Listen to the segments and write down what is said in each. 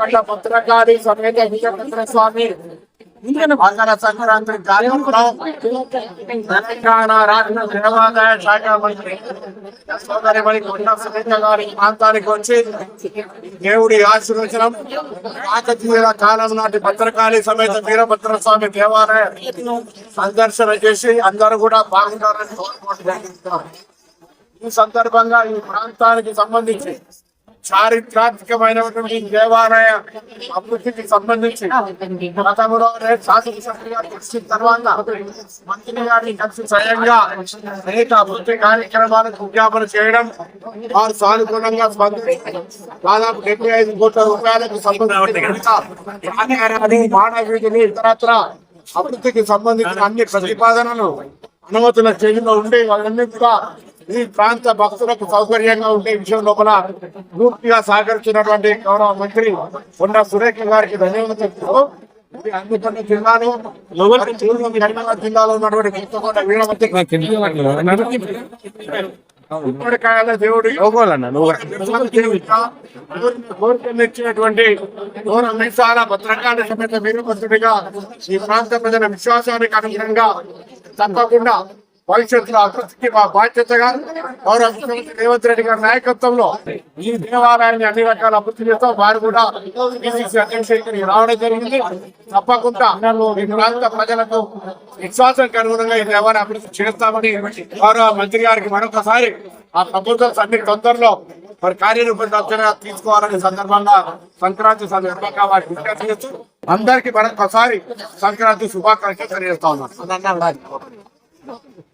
అఖండ భద్రకాళి సమేత వీరభద్ర స్వామి మంగళ సంక్రాంతి కార్యక్రమం తెలంగాణ రాష్ట్ర దేవాదాయ శాఖ మంత్రి సోదరి మణి కొండ సునీత గారి ప్రాంతానికి వచ్చి దేవుడి ఆశీర్వచనం కాకతీయుల కాలం నాటి భద్రకాళి సమేత వీరభద్ర స్వామి దేవాలయం సందర్శన చేసి అందరూ కూడా బాగుంటారని కోరుకుంటున్నాం ఈ సందర్భంగా ఈ ప్రాంతానికి సంబంధించి చారిత్రాత్మకమైనటువంటి దేవాలయ అభివృద్ధికి సంబంధించి గతంలో శాసనసభ్యులుగా తర్వాత మంత్రి గారిని కలిసి స్వయంగా అనేక అభివృద్ధి కార్యక్రమాలకు విజ్ఞాపన చేయడం వారు సానుకూలంగా స్పందించి దాదాపు డెబ్బై ఐదు కోట్ల రూపాయలకు సంబంధించిన మానవీధిని ఇతరత్ర అభివృద్ధికి సంబంధించిన అన్ని ప్రతిపాదనలు అనుమతుల చేతిలో ఉండి వాళ్ళన్నీ కూడా ఈ ప్రాంత భక్తులకు సౌకర్యంగా ఉండే విషయం లోపల పూర్తిగా సహకరించినటువంటి గౌరవ మంత్రి కొండ సురేఖ గారికి ధన్యవాదాలు అందుకని జిల్లాలో కరీంనగర్ జిల్లాలో ఉన్నటువంటి కొత్తకోట వీరమతి ఉమ్మడికాయల దేవుడి మీసాల సమేత వీరభద్రుడిగా ఈ ప్రాంత ప్రజల విశ్వాసానికి అనుగుణంగా తప్పకుండా భవిష్యత్తులో అభివృద్ధికి మా బాధ్యతగా గౌరవ ముఖ్యమంత్రి రేవంత్ రెడ్డి గారి నాయకత్వంలో ఈ దేవాలయాన్ని అన్ని రకాల అభివృద్ధి చేస్తాం వారు కూడా పిసిసి అధ్యక్షుడు రావడం జరిగింది. తప్పకుండా ఈ ప్రాంత ప్రజలకు విశ్వాసానికి అనుగుణంగా ఈ దేవాలయం అభివృద్ధి చేస్తామని గౌరవ మంత్రి గారికి మరొకసారి ఆ ప్రభుత్వం అన్ని తొందరలో మరి కార్యరూపంగా తీసుకోవాలనే సందర్భంగా సంక్రాంతి సందర్భంగా వారి విజ్ఞప్తి చేస్తూ అందరికీ మరొకసారి సంక్రాంతి శుభాకాంక్షలు తెలియజేస్తా ఉన్నాను.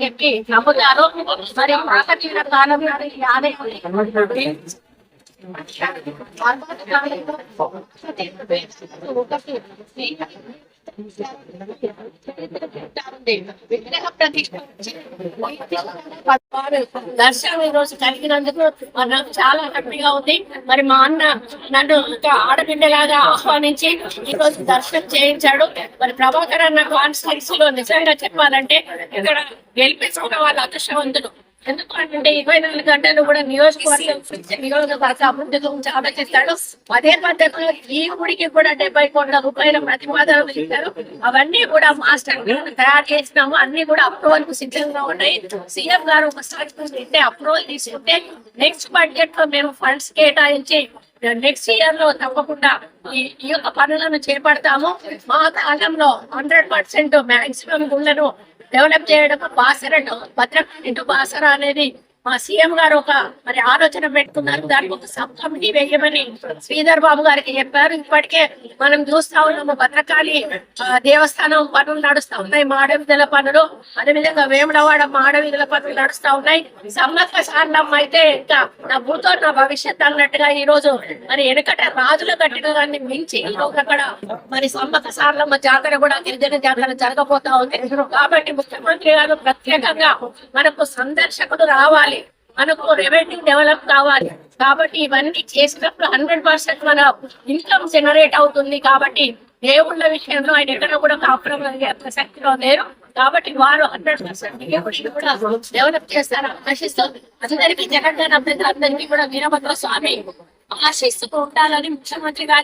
చెప్పి నమ్ముతారు మరి కాకతీయుల కాలం నాటి ఈ దర్శనం ఈ రోజు కలిగినందుకు మరి నాకు చాలా హ్యాపీగా ఉంది మరి మా అన్న నన్ను ఒక ఆడబిడ్డలాగా ఆహ్వానించి ఈ రోజు దర్శనం చేయించాడు. మరి ప్రభాకర్ అన్న కాన్స్టెన్స్లో నిజంగా చెప్పాలంటే ఇక్కడ గెలిపించుకున్న వాళ్ళ అదృష్టవంతులు. ఎందుకంటే ఇరవై నాలుగు గంటలు కూడా నియోజకవర్గం నియోజకవర్గ అభివృద్ధి గురించి ఆలోచిస్తాడు. అదే పద్ధతిలో ఈ గుడికి కూడా డెబ్బై కోట్ల రూపాయల ప్రతిపాదనలు ఇచ్చారు అవన్నీ కూడా మాస్టర్ తయారు చేసినాము. అన్ని కూడా అప్రూవల్కు సిద్ధంగా ఉన్నాయి. సీఎం గారు ఒకసారి అప్రూవల్ తీసుకుంటే నెక్స్ట్ బడ్జెట్లో మేము ఫండ్స్ కేటాయించి నెక్స్ట్ ఇయర్లో తప్పకుండా ఈ ఈ యొక్క పనులను చేపడతాము. మా కాలంలో హండ్రెడ్ పర్సెంట్ మాక్సిమం గుళ్ళను డెవలప్ చేయడం బాసర భద్రకాళి టు బాసర అనేది మా సీఎం గారు ఒక మరి ఆలోచన పెట్టుకున్నారు. దానికి ఒక సబ్ కమిటీ వేయమని శ్రీధర్ బాబు గారికి చెప్పారు. ఇప్పటికే మనం చూస్తా ఉన్నాము భద్రకాళి దేవస్థానం పనులు నడుస్తా ఉన్నాయి. మాడవిధుల పనులు అదేవిధంగా వేములవాడ మాడవిధుల పనులు నడుస్తా ఉన్నాయి. సమ్మక్క సారలమ్మ అయితే ఇంకా నా భూతో నా భవిష్యత్ అన్నట్టుగా ఈ రోజు మరి వెనకట రాజుల కట్టిన దాన్ని మించి ఈ రోజు అక్కడ మరి సమ్మక్క సారలమ్మ జాతర కూడా గిరిజన జాతర జరగబోతా ఉంది. కాబట్టి ముఖ్యమంత్రి గారు ప్రత్యేకంగా మనకు సందర్శకుడు రావాలి. మనకు రెవెన్యూ డెవలప్ కావాలి. కాబట్టి ఇవన్నీ చేసినప్పుడు హండ్రెడ్ పర్సెంట్ మన ఇన్కమ్ జనరేట్ అవుతుంది. కాబట్టి దేవుళ్ళ విషయంలో ఆయన ఎక్కడ కూడా కాంప్రమైజ్ ప్రసక్తిలో లేరు. కాబట్టి వారు హండ్రెడ్ పర్సెంట్ కూడా డెవలప్ చేస్తారని ఆశిస్తూ అందరికీ జగన్ అందరికీ కూడా వీరభద్ర స్వామి ఆశిస్తూ ఉండాలని ముఖ్యమంత్రి గారి